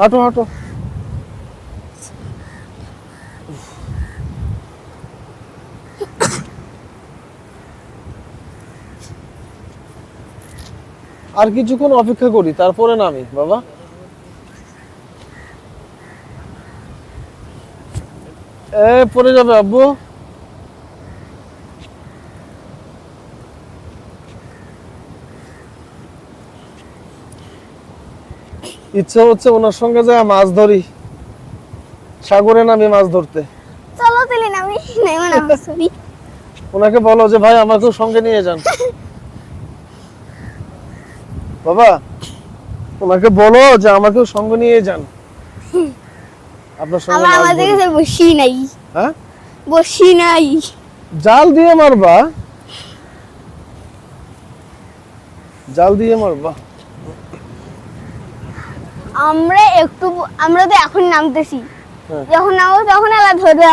হাঁটো হাঁটো। আর কিছুক্ষণ অপেক্ষা করি তারপরে নামি বাবা। এ পড়ে যাবে আব্বু। ইচ্ছা হচ্ছে ওনার সঙ্গে যায় মাছ ধরি। সাগরে নামি মাছ ধরতে। চলো তাহলে নামি নেমে নামি সরি ওনাকে বলো যে ভাই আমাকেও সঙ্গে নিয়ে যান। বাবা ওনাকে বলো যে আমাকেও সঙ্গে নিয়ে যান। আপনার সঙ্গে আমরা আমাদের কাছে বসি নাই। হ্যাঁ? বসি নাই। জাল দিয়ে মারবা? জাল দিয়ে মারবা? আমরা একটু আমরা তো এখন নামতেছি। হ্যাঁ। যখন নামবো তখন ধরবে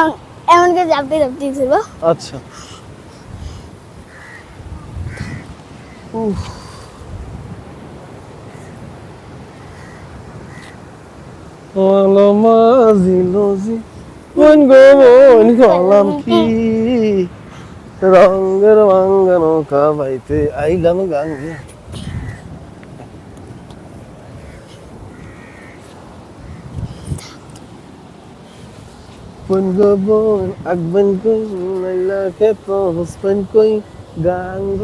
এমনকি চাপতে চাপতে ধরবো। আচ্ছা। উফ। মাঝি লজি বোন গো বোন গলাম কি? রঙের ভাঙ্গা নৌকা বাইতে আইলাম গাঙ্গে। বোন গো বোন আকবেন কই খেত হসবেন কই গাঙ্গ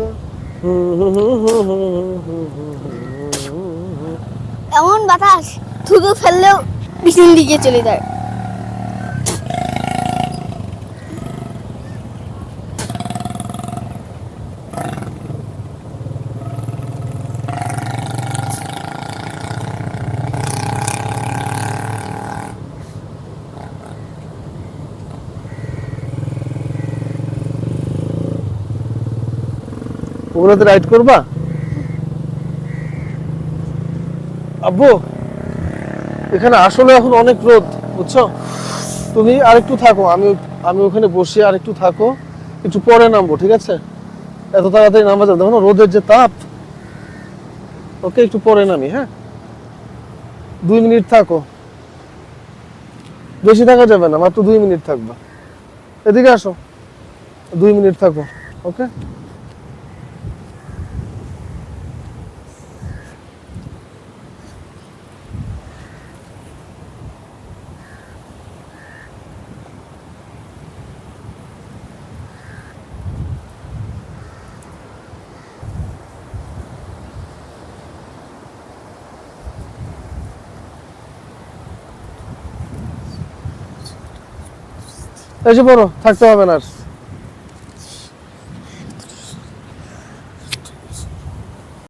এমন বাতাস থুতু ফেললেও পিছন দিকে চলে যায়। ওগুলোতে রাইড করবা? আব্বু, এখানে আসলে এখন অনেক রোদ, বুঝছ? তুমি আরেকটু থাকো, আমি আমি ওখানে বসে আরেকটু থাকো, একটু পরে নামবো, ঠিক আছে? এত তাড়াতাড়ি নামা যাবে দেখো রোদের যে তাপ। ওকে, একটু পরে নামি হ্যাঁ? দুই মিনিট থাকো। বেশি থাকা যাবে না, মাত্র দুই মিনিট থাকবা। এদিকে আসো। দুই মিনিট থাকো, ওকে? এসে পড়ো থাকতে হবে না